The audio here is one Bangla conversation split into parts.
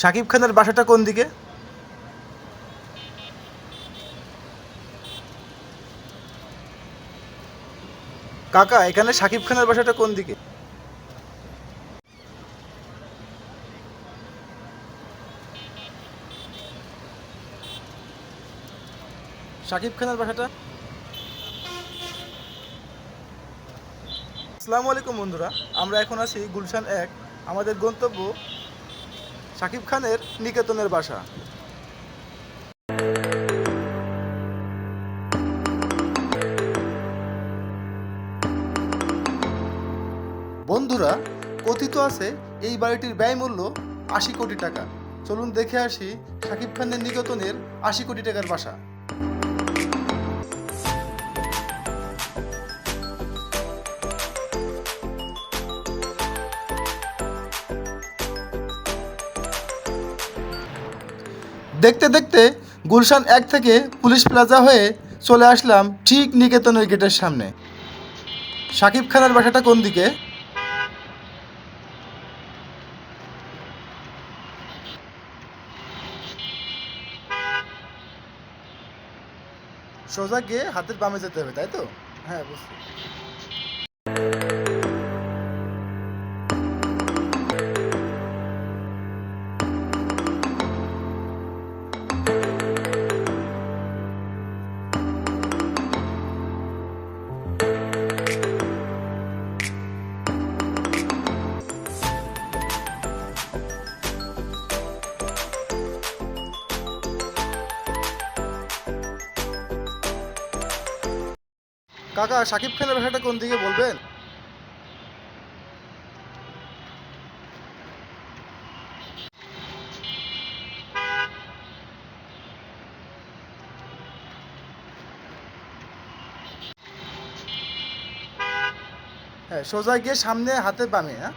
সাকিব খানের বাসাটা কোন দিকে? কাকা, এখানে সাকিব খানের বাসাটা কোন দিকে? সাকিব খানের বাসাটা? আসসালামু আলাইকুম বন্ধুরা, আমরা এখন আছি গুলশান এক। আমাদের গন্তব্য সাকিব খানের নিকেতনের বাসা। বন্ধুরা, কথিত আছে এই বাড়িটির ব্যয় মূল্য আশি কোটি টাকা। চলুন দেখে আসি সাকিব খানের নিকেতনের আশি কোটি টাকার বাসা। দেখতে দেখতে গুলশান এক থেকে পুলিশ প্লাজা হয়ে চলে আসলাম ঠিক নিকেতনের গেটের সামনে। সাকিব খানের বাসাটা কোন দিকে? সোজা গিয়ে হাতের বামে যেতে হবে, তাই তো? হ্যাঁ বুঝছি। কাকা সাকিব খানের ভাষাটা কোন দিকে বলবেন? হ্যাঁ সোজা গিয়ে সামনে হাতে বামে হ্যাঁ?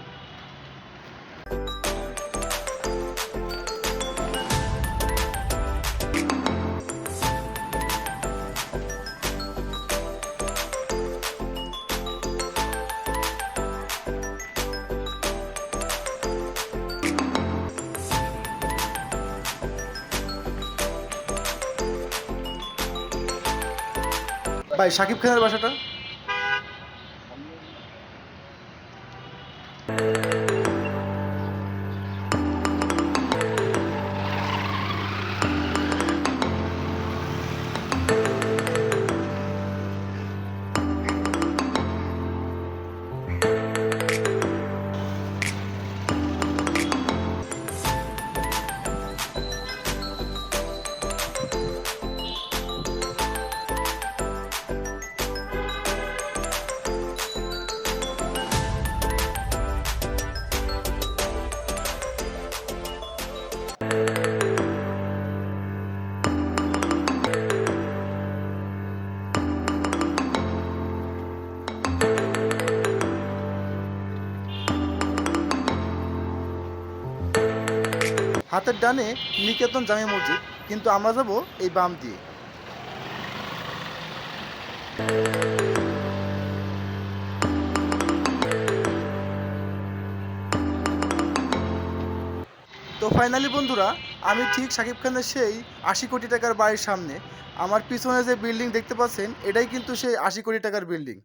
ভাই সাকিব খানের বাসাটা? হাতের ডানে নিকেতন জামে মসজিদ, কিন্তু আমরা যাব এই বাম দিয়ে। তো ফাইনালি বন্ধুরা, আমি ঠিক সাকিব খানের সেই আশি কোটি টাকার বাড়ির সামনে, আমার পিছনে যে বিল্ডিং দেখতে পাচ্ছেন, এটাই কিন্তু সেই আশি কোটি টাকার বিল্ডিং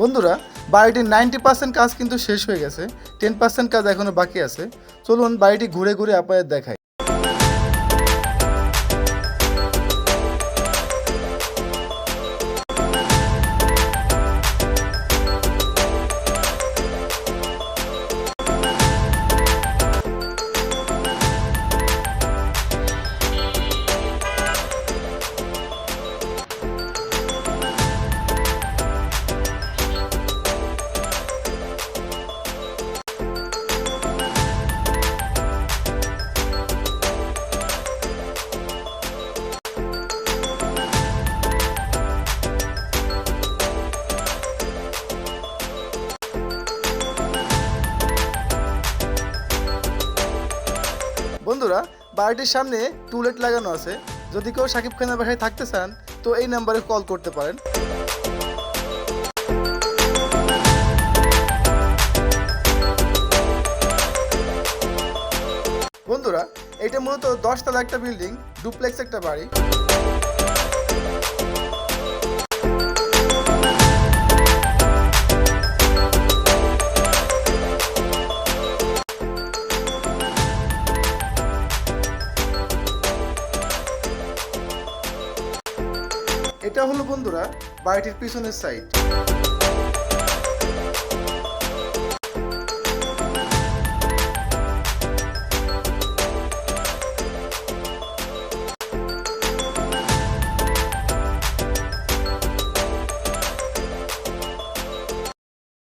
বন্ধুরা, বাড়িটির নাইনটি পার্সেন্ট কাজ কিন্তু শেষ হয়ে গেছে টেন পার্সেন্ট কাজ এখনও বাকি আছে। চলুন বাড়িটি ঘুরে ঘুরে আপনাদের দেখাই। বাড়িটির সামনে টুলেট লাগানো আছে। যদি কেউ সাকিব খানের বাসায় থাকতে চান, তো এই নাম্বারে কল করতে পারেন। বন্ধুরা এটা মূলত দশতলা একটা বিল্ডিং ডুপ্লেক্স একটা বাড়ি। এটা হলো বন্ধুরা বাড়িটির পিছনের সাইড